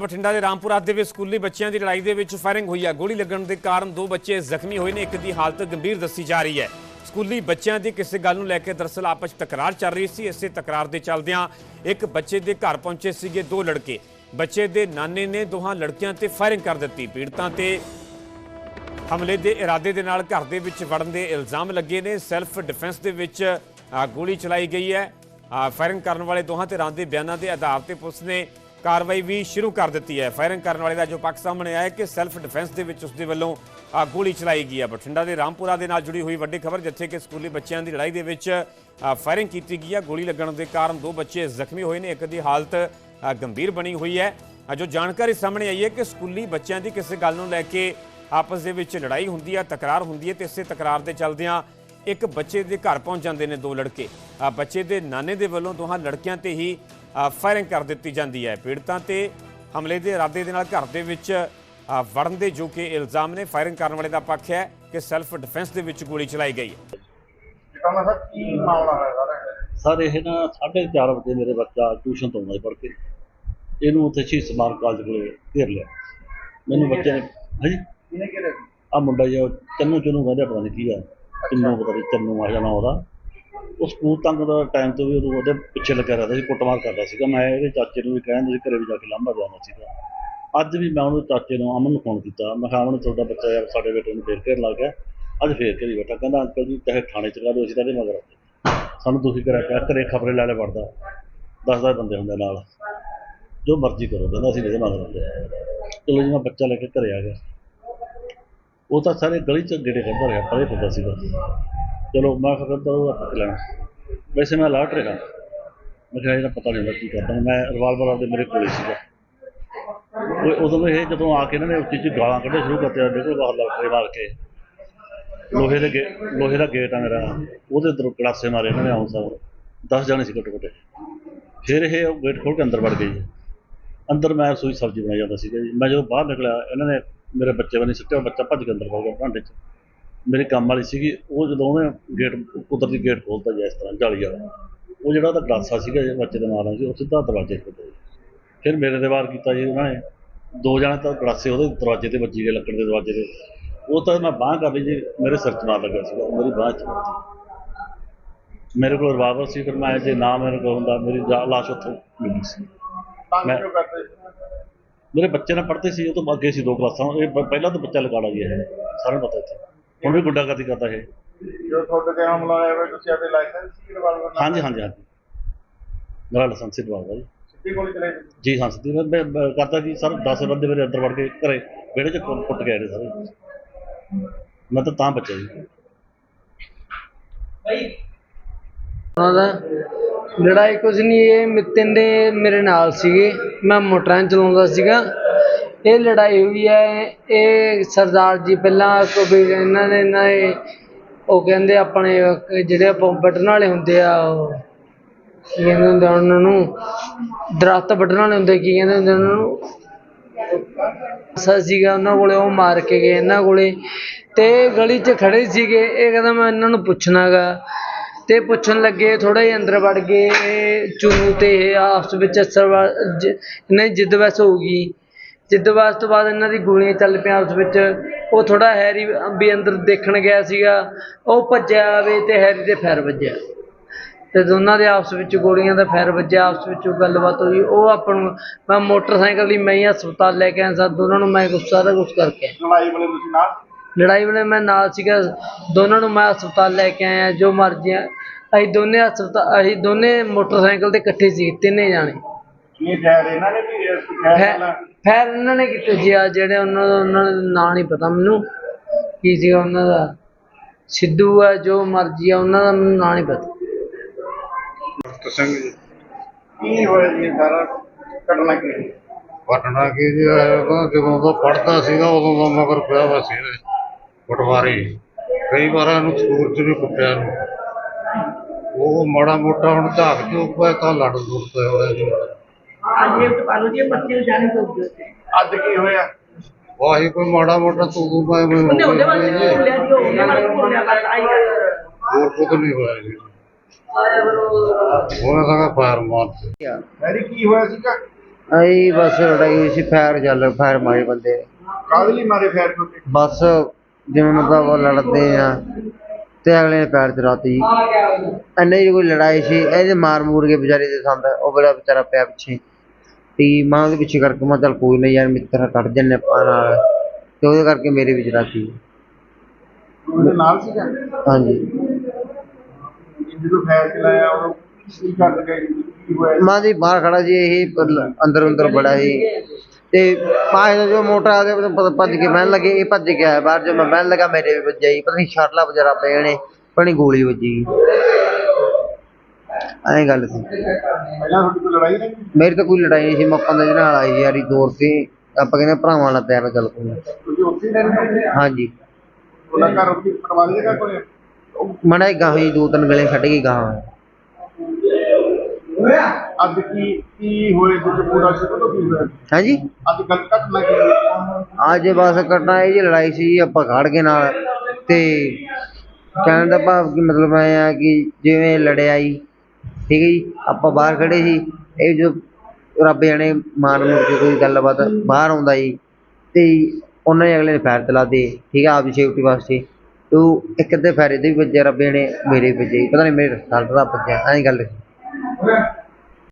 ਬਠਿੰਡਾ ਦੇ ਰਾਮਪੁਰਾ ਦੇ ਵਿੱਚ ਸਕੂਲੀ ਬੱਚਿਆਂ ਦੀ ਲੜਾਈ ਦੇ ਵਿੱਚ ਫਾਇਰਿੰਗ ਹੋਈ ਹੈ ਗੋਲੀ ਲੱਗਣ ਦੇ ਕਾਰਨ ਦੋ ਬੱਚੇ ਜ਼ਖਮੀ ਹੋਏ ਨੇ। ਇੱਕ ਦੀ ਹਾਲਤ ਗੰਭੀਰ ਦੱਸੀ ਜਾ ਰਹੀ ਹੈ। ਸਕੂਲੀ ਬੱਚਿਆਂ ਦੀ ਕਿਸੇ ਗੱਲ ਨੂੰ ਲੈ ਕੇ ਦਰਅਸਲ ਆਪਸ ਤਕਰਾਰ ਚੱਲ ਰਹੀ ਸੀ। ਇਸੇ ਤਕਰਾਰ ਦੇ ਚੱਲਦਿਆਂ ਇੱਕ ਬੱਚੇ ਦੇ ਘਰ ਪਹੁੰਚੇ ਸੀਗੇ ਦੋ ਲੜਕੇ। ਬੱਚੇ ਦੇ ਨਾਨੇ ਨੇ ਦੋਹਾਂ ਲੜਕਿਆਂ ਤੇ ਫਾਇਰਿੰਗ ਕਰ ਦਿੱਤੀ। ਪੀੜਤਾਂ ਤੇ ਹਮਲੇ ਦੇ ਇਰਾਦੇ ਦੇ ਨਾਲ ਘਰ ਦੇ ਵਿੱਚ ਵੜਨ ਦੇ ਇਲਜ਼ਾਮ ਲੱਗੇ ਨੇ। ਸੈਲਫ ਡਿਫੈਂਸ ਦੇ ਵਿੱਚ ਗੋਲੀ ਚਲਾਈ ਗਈ ਹੈ। ਅ, ਫਾਇਰਿੰਗ ਕਰਨ ਵਾਲੇ ਦੋਹਾਂ ਤੇ ਰਾਂਦੇ ਬਿਆਨਾਂ ਦੇ ਆਧਾਰ ਤੇ ਪੁਲਿਸ ਨੇ ਕਾਰਵਾਈ ਵੀ ਸ਼ੁਰੂ ਕਰ ਦਿੱਤੀ ਹੈ। ਫਾਇਰਿੰਗ ਕਰਨ ਵਾਲੇ ਦਾ ਜੋ ਪੱਖ ਸਾਹਮਣੇ ਆਇਆ ਕਿ ਸੈਲਫ ਡਿਫੈਂਸ ਦੇ ਵਿੱਚ ਉਸ ਦੇ ਵੱਲੋਂ ਗੋਲੀ ਚਲਾਈ ਗਈ ਹੈ। ਬਠਿੰਡਾ ਦੇ ਰਾਮਪੁਰਾ ਦੇ ਨਾਲ ਜੁੜੀ ਹੋਈ ਵੱਡੀ ਖਬਰ, ਜਿੱਥੇ ਕਿ ਸਕੂਲੀ ਬੱਚਿਆਂ ਦੀ ਲੜਾਈ ਦੇ ਵਿੱਚ ਫਾਇਰਿੰਗ ਕੀਤੀ ਗਈ ਹੈ। ਗੋਲੀ ਲੱਗਣ ਦੇ ਕਾਰਨ ਦੋ ਬੱਚੇ ਜ਼ਖਮੀ ਹੋਏ ਨੇ। ਇੱਕ ਦੀ ਹਾਲਤ ਗੰਭੀਰ ਬਣੀ ਹੋਈ ਹੈ। ਜੋ ਜਾਣਕਾਰੀ ਸਾਹਮਣੇ ਆਈ ਹੈ ਕਿ ਸਕੂਲੀ ਬੱਚਿਆਂ ਦੀ ਕਿਸੇ ਗੱਲ ਨੂੰ ਲੈ ਕੇ ਆਪਸ ਦੇ ਵਿੱਚ ਲੜਾਈ ਹੁੰਦੀ ਹੈ, ਤਕਰਾਰ ਹੁੰਦੀ ਹੈ ਤੇ ਇਸੇ ਤਕਰਾਰ ਦੇ ਚੱਲਦਿਆਂ ਇੱਕ ਬੱਚੇ ਦੇ ਘਰ ਪਹੁੰਚ ਜਾਂਦੇ ਨੇ ਦੋ ਲੜਕੇ। ਬੱਚੇ ਦੇ ਨਾਨੇ ਦੇ ਵੱਲੋਂ ਦੋਹਾਂ ਲੜਕਿਆਂ ਤੇ ਹੀ ਫਾਇਰਿੰਗ ਕਰ ਦਿੱਤੀ ਜਾਂਦੀ ਹੈ। ਪੀੜਤਾਂ ਤੇ ਹਮਲੇ ਦੇ ਇਰਾਦੇ ਦੇ ਨਾਲ ਘਰ ਦੇ ਵਿੱਚ ਵੜਨ ਦੇ ਜੋ ਕਿ ਇਲਜ਼ਾਮ ਨੇ ਫਾਇਰਿੰਗ ਕਰਨ ਵਾਲੇ ਦਾ ਪੱਖ ਹੈ ਕਿ ਸੈਲਫ ਡਿਫੈਂਸ ਦੇ ਵਿੱਚ ਗੋਲੀ ਚਲਾਈ ਗਈ ਹੈ। ਸਰ? ਇਹ ਨਾ 4:30 ਵਜੇ ਮੇਰੇ ਬੱਚਾ ਟਿਊਸ਼ਨ ਤੋਂ ਆਉਂਦਾ ਸੀ ਪੜ੍ਹ ਕੇ। ਇਹਨੂੰ ਉੱਥੇ ਸ਼ਹੀਦ ਸਮਾਰਕ ਕਾਲਜ ਕੋਲੇ ਘੇਰ ਲਿਆ। ਮੈਨੂੰ ਬੱਚੇ ਨੇ ਹਾਂਜੀ? ਕਿਹਨੇ ਕਿਹੜੇ ਸੀ? ਆ ਮੁੰਡਾ ਜਿਹਾ ਚੰਨੂ ਚੰਨੂ ਕਹਿੰਦੇ ਪਤਾ ਨਹੀਂ ਕੀ ਆ। ਚੰਨੂ ਪਤਾ ਨਹੀਂ ਚੰਨੂ ਆ ਜਾਣਾ ਉਹਦਾ। ਉਹ ਸਕੂਲ ਤੰਗ ਦਾ ਟਾਈਮ ਤੋਂ ਵੀ ਉਦੋਂ ਉਹਦੇ ਪਿੱਛੇ ਲੱਗਿਆ ਰਹਿੰਦਾ ਸੀ, ਕੁੱਟਮਾਰ ਕਰਦਾ ਸੀਗਾ। ਮੈਂ ਇਹਦੇ ਚਾਚੇ ਨੂੰ ਵੀ ਕਹਿੰਦਾ ਸੀ, ਘਰੇ ਵੀ ਜਾ ਕੇ ਲਾਂਭਾ ਜਾਣਾ ਸੀਗਾ। ਅੱਜ ਵੀ ਮੈਂ ਉਹਨੂੰ ਚਾਚੇ ਨੂੰ, ਅਮਨ ਨੂੰ ਫੋਨ ਕੀਤਾ। ਮੈਂ ਕਿਹਾ, ਅਮਨ, ਤੁਹਾਡਾ ਬੱਚਾ ਯਾਰ ਸਾਡੇ ਬੇਟੇ ਨੂੰ ਫੇਰ ਘੇਰ ਲੱਗ ਗਿਆ। ਅੱਜ ਫੇਰ ਘੇਰੀ ਬੈਠਾ। ਕਹਿੰਦਾ, ਅੰਕਲ ਜੀ, ਚਾਹੇ ਥਾਣੇ ਚ ਲਾ ਦਿਓ, ਅਸੀਂ ਤਾਂ ਇਹਦੇ ਮਗਰ ਆਉਂਦੇ। ਸਾਨੂੰ ਦੁਖੀ ਕਰਿਆ ਪਿਆ। ਘਰੇ ਖਬਰੇ ਲੈ ਲੈ ਵੜਦਾ। ਦਸ ਦਸ ਬੰਦੇ ਹੁੰਦੇ ਨਾਲ। ਜੋ ਮਰਜ਼ੀ ਕਰੋ, ਕਹਿੰਦਾ ਅਸੀਂ ਇਹਦੇ ਮਗਰ ਆਉਂਦੇ ਚਲੋ ਜੀ, ਮੈਂ ਬੱਚਾ ਲੈ ਕੇ ਘਰੇ ਆ ਗਿਆ। ਉਹ ਤਾਂ ਸਾਰੇ ਗਲੀ ਚ ਗੇੜੇ ਕੱਢਦਾ ਰਿਹਾ, ਪਰੇ ਪੁੱਦਾ ਸੀਗਾ। ਚਲੋ, ਮੈਂ ਫਿਰ ਤਾਂ ਉਹ ਪਤਾ ਲੈਣਾ। ਵੈਸੇ ਮੈਂ ਅਲਰਟ ਰਿਹਾ। ਮੈਂ ਕਿਹਾ ਇਹਦਾ ਪਤਾ ਨਹੀਂ ਹੁੰਦਾ ਕੀ ਕਰਦਾ। ਮੈਂ ਰਿਵਾਲਵਰ ਆਪਦੇ ਮੇਰੇ ਕੋਲੇ ਸੀਗਾ। ਉਹ ਉਦੋਂ ਇਹ ਜਦੋਂ ਆ ਕੇ ਇਹਨਾਂ ਨੇ ਉੱਚੀ 'ਚ ਗਾਲਾਂ ਕੱਢੇ ਸ਼ੁਰੂ ਕਰਤੇ ਬਿਲਕੁਲ ਬਾਹਰ ਲੱਗ ਮਾਰ ਕੇ। ਲੋਹੇ ਦੇ ਗੇ, ਲੋਹੇ ਦਾ ਗੇਟ ਆ ਮੇਰਾ। ਉਹਦੇ ਅੰਦਰ ਕਲਾਸੇ ਮਾਰੇ ਇਹਨਾਂ ਨੇ ਆਉਂ ਸਾਹਿਬ 10 ਜਾਣੇ ਸੀ ਘੱਟੋ ਘੱਟ ਫਿਰ ਇਹ ਉਹ ਗੇਟ ਖੋਲ ਕੇ ਅੰਦਰ ਵੜ ਗਏ ਜੀ। ਅੰਦਰ ਮੈਂ ਰਸੋਈ ਸਬਜ਼ੀ ਬਣਾਈ ਜਾਂਦਾ ਸੀਗਾ ਜੀ। ਮੈਂ ਜਦੋਂ ਬਾਹਰ ਨਿਕਲਿਆ, ਇਹਨਾਂ ਨੇ ਮੇਰੇ ਬੱਚੇ ਵਾਲੀ ਸਿੱਟਿਆ। ਬੱਚਾ ਭੱਜ ਕੇ ਅੰਦਰ ਵੜ ਗਿਆ ਭਾਂਡੇ 'ਚ। ਮੇਰੀ ਕੰਮ ਵਾਲੀ ਸੀਗੀ ਉਹ ਜਦੋਂ ਉਹਨੇ ਗੇਟ ਕੁਦਰਤੀ ਗੇਟ ਖੋਲਤਾ ਜੀ ਇਸ ਤਰ੍ਹਾਂ ਜਾਲੀ ਵਾਲਾ। ਉਹ ਜਿਹੜਾ ਉਹਦਾ ਗਲਾਸਾ ਸੀਗਾ ਜਿਹੜਾ ਬੱਚੇ ਦੇ ਨਾਲ ਸੀ ਉਹ ਸਿੱਧਾ ਦਰਵਾਜ਼ੇ 'ਤੇ ਗਿਆ ਫਿਰ ਮੇਰੇ ਤੇ ਵਾਰ ਕੀਤਾ ਜੀ ਉਹਨਾਂ ਨੇ। ਦੋ ਜਣੇ ਤਾਂ ਗਲਾਸੇ ਉਹਦੇ ਦਰਵਾਜ਼ੇ ਤੇ ਵੱਜੀ ਗਏ ਲੱਕੜ ਦੇ ਦਰਵਾਜ਼ੇ ਤੇ। ਉਹ ਤਾਂ ਮੈਂ ਬਾਂਹ ਕਰ ਲਈ ਜੀ ਮੇਰੇ ਸਿਰ 'ਚ ਮਾਰ ਲੱਗਾ ਸੀਗਾ ਮੇਰੀ ਬਾਂਹ 'ਚ। ਮੇਰੇ ਕੋਲ ਰਿਵਾਲਵਰ ਸੀ ਫਿਰ ਮੈਂ ਜੇ ਨਾ ਮੇਰੇ ਕੋਲ ਹੁੰਦਾ ਮੇਰੀ ਜਾ- ਲਾਸ਼ ਉੱਥੋਂ ਮਿਲੀ ਸੀ। ਮੈਂ-? ਮੇਰੇ ਬੱਚੇ ਨਾਲ ਪੜ੍ਹਦੇ ਸੀ ਉਹ ਤੋਂ ਅੱਗੇ ਸੀ ਦੋ ਕਲਾਸਾਂ ਇਹ ਪਹਿਲਾਂ ਤਾਂ ਬੱਚਾ ਲਗਾੜਾ ਜੀ ਇਹ ਸਾਰਿਆਂ ਨੂੰ ਪਤਾ ਇੱਥੇ। ਹੁਣ ਵੀ ਗੁੰਡਾਗਰਦੀ ਕਰਦਾ ਇਹ। ਜੋ ਤੁਹਾਡੇ ਤੇ ਹਮਲਾ ਹੋਇਆ ਵੇ ਤੁਸੀਂ ਆਪਣੇ ਲਾਇਸੈਂਸ ਸੀ ਰਿਵਾਲਵਰ ਨਾਲ ਹਾਂਜੀ ਹਾਂਜੀ ਹਾਂਜੀ। ਮੇਰਾ ਲਾਇਸੈਂਸ ਸੀ ਦਵਾਉਂਦਾ ਜੀ। ਸਿੱਧੀ ਗੋਲੀ ਚਲਾਈ ਸੀ? ਜੀ ਹਾਂ ਸਿੱਧੀ ਮੈਂ ਮੈਂ- ਮੈਂ ਕਰਦਾ ਜੀ ਸਰ 10 ਬੰਦੇ ਮੇਰੇ ਅੰਦਰ ਵੜ ਕੇ ਘਰੇ ਵਿਹੜੇ 'ਚ ਕੁ- ਕੁੱਟ ਗਏ ਨੇ ਸਾਰੇ। ਮੈਂ ਤਾਂ ਤਾਂ ਬਚਿਆ ਜੀ। ਉਹਨਾਂ ਦਾ ਲੜਾਈ ਕੁਝ ਨਹੀਂ ਇਹ ਮਿੱਤਨ ਦੇ ਮੇਰੇ ਨਾਲ ਸੀਗੇ। ਮੈਂ ਮੋਟਰਾਂ ਚਲਾਉਂਦਾ ਸੀਗਾ। ਇਹ ਲੜਾਈ ਹੋਈ ਹੈ, ਇਹ ਸਰਦਾਰ ਜੀ ਪਹਿਲਾਂ ਕੋਈ ਇਹਨਾਂ ਨੇ, ਇਹਨਾਂ ਦੇ ਉਹ ਕਹਿੰਦੇ ਆਪਣੇ, ਜਿਹੜੇ ਆਪਾਂ ਵੱਢਣ ਵਾਲੇ ਹੁੰਦੇ ਆ, ਉਹ ਕੀ ਕਹਿੰਦੇ ਹੁੰਦੇ ਆ ਉਹਨਾਂ ਨੂੰ? ਦਰਖਤ ਵੱਢਣ ਵਾਲੇ ਹੁੰਦੇ, ਕੀ ਕਹਿੰਦੇ ਹੁੰਦੇ ਉਹਨਾਂ ਨੂੰ? ਸੀਗਾ ਉਹਨਾਂ ਕੋਲੇ, ਉਹ ਮਾਰ ਕੇ ਗਏ ਇਹਨਾਂ ਕੋਲੇ। ਤੇ ਗਲੀ 'ਚ ਖੜੇ ਸੀਗੇ, ਇਹ ਕਹਿੰਦਾ ਮੈਂ ਇਹਨਾਂ ਨੂੰ ਪੁੱਛਣਾਗਾ। ਤੇ ਪੁੱਛਣ ਲੱਗੇ ਥੋੜਾ ਜਿਹਾ ਅੰਦਰ ਵੜ ਗਏ, ਇਹ ਚੁੰਨੂ ਤੇ ਇਹ ਆਪਸ ਵਿੱਚ ਅਸਰ ਵਾ- ਜਿੱਦ ਵੈਸ ਹੋ ਗਈ। ਜਿੱਦ ਵੈਸ ਤੋਂ ਬਾਅਦ ਇਹਨਾਂ ਦੀ ਗੋਲੀਆਂ ਚੱਲ ਪਈਆਂ ਆਪਸ ਵਿੱਚ। ਉਹ ਥੋੜਾ ਹੈਰੀ ਵੀ ਅੰਦਰ ਦੇਖਣ ਗਿਆ ਸੀਗਾ। ਉਹ ਭੱਜਿਆ ਵੇ ਤੇ ਹੈਰੀ ਤੇ ਫੈਰ ਵੱਜਿਆ। ਤੇ ਦੋਨਾਂ ਦੇ ਆਪਸ ਵਿੱਚ ਗੋਲੀਆਂ ਦਾ ਫੈਰ ਵੱਜਿਆ ਆਪਸ ਵਿੱਚ ਗੱਲਬਾਤ ਹੋਈ। ਉਹ ਆਪਾਂ ਨੂੰ ਮੈਂ ਮੋਟਰਸਾਈਕਲ ਲਈ ਮੈਂ ਹੀ ਹਸਪਤਾਲ ਲੈ ਕੇ ਆਇਆ ਸਾਂ। ਦੋਨਾਂ ਨੂੰ ਮੈਂ ਕੁਛ ਸਾਰਾ ਕੁਝ ਕਰਕੇ। ਲੜਾਈ ਵੇਲੇ ਤੁਸੀਂ ਨਾਲ? ਲੜਾਈ ਵੇਲੇ ਮੈਂ ਨਾਲ ਸੀਗਾ। ਦੋਨਾਂ ਨੂੰ ਮੈਂ ਹਸਪਤਾਲ ਲੈ ਕੇ ਆਇਆ ਜੋ ਮਰਜ਼ੀ ਅਸੀਂ ਦੋਨੇ ਹਸਪਤਾਲ ਅਸੀਂ ਦੋਨੇ ਮੋਟਰਸਾਈਕਲ ਤੇ ਇਕੱਠੇ ਸੀ ਤਿੰਨੇ ਜਾਣੇ। ਇਹ ਜੈਰ ਇਹਨਾਂ ਨੇ ਵੀ? ਫੈਰ ਕੀਤੇ ਜੀ ਆ ਜਿਹੜੇ ਉਹਨਾਂ ਦਾ ਉਹਨਾਂ ਦਾ ਨਾਂ ਨਹੀਂ ਪਤਾ ਮੈਨੂੰ। ਕੀ ਸੀਗਾ ਉਹਨਾਂ ਦਾ? ਸਿੱਧੂ ਆ ਜੋ ਮਰਜ਼ੀ ਆ ਉਹਨਾਂ ਦਾ ਮੈਨੂੰ ਨਾਂ ਨਹੀਂ ਪਤਾ। ਸਿੰਘ ਜੀ। ਕੀ ਹੋਇਆ ਜੀ ਸਾਰਾ? ਘਟਨਾ ਕੀ ਹੋਈ? ਕੀ ਜੀ? ਹੋਇਆ ਜਦੋਂ ਦਾ ਪੜਦਾ ਸੀਗਾ ਉਦੋਂ ਦਾ ਮਗਰ ਪਿਆ ਵਾ ਸੀ ਇਹਦੇ ਪਟਵਾਰੀ। ਕਈ ਵਾਰ ਇਹਨੂੰ ਸਕੂਲ ਚ ਵੀ ਕੁੱਟਿਆ ਨੂੰ ਉਹ ਮਾੜਾ ਮੋਟਾ ਹੁਣ ਝਾਕ ਝੂਕ ਪਿਆ ਤਾਂ ਲੜ ਲੁੜ ਪਏ ਹੋਏ ਜੀ। ਅੱਜ ਕੀ ਹੋਇਆ? ਵਾਹੀ ਕੋਈ ਮਾੜਾ ਮੋਟਾ ਤੂੰ ਮੈਂ ਮੈਂ ਹੋ ਗਈ ਜੀ। ਹੋਰ ਕੁਝ ਨਹੀਂ ਹੋਇਆ ਜੀ। ਉਹਨੇ ਸੰਗਾ ਫਾਇਰ ਮਾਰਤੀ। ਮੈਰੀ ਕੀ ਹੋਇਆ ਸੀਗਾ? ਆਈ ਬਸ ਲੜਾਈ ਹੋਈ ਸੀ ਫਾਇਰ ਚੱਲ ਫਾਇਰ ਮਾਰੇ ਬੰਦੇ। ਨੇ। ਕਾਹਦੇ ਲਈ ਮਾਰੇ ਫੈਰ ਕੋਤੇ ਬਸ ਜਿਵੇਂ ਮਤਲਬ ਉਹ ਲੜਦੇ ਆ ਤੇ ਅਗਲੇ ਨੇ ਪੈਰ ਚਲਾਤੀ ਐਨੇ ਹੀ ਕੋਈ ਲੜਾਈ ਸੀ ਇਹਦੇ ਮਾਰ ਮੂਰ ਕੇ ਵਿਚਾਰੇ ਦੇ ਸੰਦ ਉਹ ਬੜਾ ਵਿਚਾਰਾ ਪਿਆ ਪਿੱਛੇ। ਤੇ ਮਾਂ ਦੇ ਪਿੱਛੇ ਕਰਕੇ ਮੈਂ ਚੱਲ ਕੋਈ ਨਹੀਂ ਯਾਰ ਮਿੱਤਰ ਕੱਢ ਜੰਨੇ ਆਪਾਂ ਨਾਲ। ਤੇ ਉਹਦੇ ਕਰਕੇ ਮੇਰੇ ਵੀ ਚਲਾਤੀ ਉਹਦੇ ਨਾਲ ਸੀਗਾ? ਹਾਂਜੀ। ਜਦੋਂ ਫੈਰ ਚਲਾਇਆ ਉਹ ਕੀ ਕਰ ਗਏ ਕੀ ਹੋਇਆ? ਮਾਂ ਦੀ ਬਾਹਰ ਖੜਾ ਸੀ ਇਹ ਅੰਦਰ ਅੰਦਰ ਬੜਾ ਸੀ। ਤੇ ਪਾਏ ਦਾ ਜੋ ਮੋਟਰ ਆ ਗਿਆ ਭੱਜ ਕੇ ਬਹਿਣ ਲੱਗੇ ਇਹ ਭੱਜ ਆਇਆ ਬਾਹਰ। ਜੋ ਮੈਂ ਬਹਿਣ ਲੱਗਾ ਮੇਰੇ ਵੀ ਵੱਜਿਆ ਜੀ ਪਤਾ ਨਹੀਂ ਸ਼ਰਲਾ ਵਜਰਾ ਪਏ ਨੇ ਪਣੀ ਗੋਲੀ ਵੱਜੀ। ਐਂ ਗੱਲ ਸੀ। ਪਹਿਲਾਂ ਤੁਹਾਡੀ ਕੋਈ ਲੜਾਈ ਨਹੀਂ? ਮੇਰੀ ਤਾਂ ਕੋਈ ਲੜਾਈ ਨਹੀਂ ਸੀ ਮੈਂ ਪੰਜ ਦਿਨ ਨਾਲ ਆਈ ਯਾਰੀ ਦੌਰ ਤੇ ਆਪਾਂ ਕਹਿੰਦੇ ਭਰਾਵਾਂ ਨਾਲ ਪਿਆਰ ਚੱਲ ਪਊਗਾ ਤੁਸੀਂ ਉੱਥੇ ਹੀ ਰਹਿੰਦੇ ਸੀ ਹਾਂਜੀ। ਉਹਦਾ ਘਰ ਉੱਥੇ ਪਟਵਾਰੀ ਦੇ ਘਰ ਕੋਲੇ ਮੜਾ ਗਾਹਾਂ ਹੀ ਦੋ ਤਿੰਨ ਗਲੇ ਛੱਡ ਕੇ ਗਾਹਾਂ ਅੱਜ ਕੀ ਕੀ ਹੋਏ ਕੁਝ ਪੂਰਾ ਸ਼ੁਰੂ ਤੋਂ ਕੀ ਹੋਇਆ? ਹਾਂਜੀ? ਅੱਜ ਗੱਲ ਘਟਨਾ ਕੀ ਹੋਈ ਅੱਜ ਬਸ ਕੱਟਣਾ ਇਹ ਜੀ ਲੜਾਈ ਸੀ ਆਪਾਂ ਖੜ ਕੇ ਨਾਲ ਤੇ ਕਹਿਣ ਦਾ ਭਾਵ ਕਿ ਮਤਲਬ ਐ ਆ ਕਿ ਜਿਵੇਂ ਲੜਿਆ ਜੀ ਠੀਕ ਹੈ ਜੀ, ਆਪਾਂ ਬਾਹਰ ਖੜੇ ਸੀ, ਇਹ ਜੋ ਰੱਬ ਜਾਣੇ ਮਾਰ ਮੁਰ ਕੇ ਕੋਈ ਗੱਲਬਾਤ ਬਾਹਰ ਆਉਂਦਾ ਜੀ, ਤੇ ਉਹਨਾਂ ਨੇ ਅਗਲੇ ਨੇ ਫਾਇਰ ਚਲਾਤੇ ਠੀਕ ਹੈ ਆਪਦੀ ਸੇਫਟੀ ਵਾਸਤੇ ਤੇ ਉਹ ਇੱਕ ਅੱਧੇ ਫਾਇਰ ਇਹਦੇ ਵੀ ਵੱਜੇ, ਰੱਬ ਜਾਣੇ ਮੇਰੇ ਵੀ ਵੱਜੇ ਜੀ। ਪਤਾ ਨਹੀਂ ਮੇਰੇ ਨਾਲ ਦਾ ਵੱਜਿਆ, ਐਂ ਗੱਲ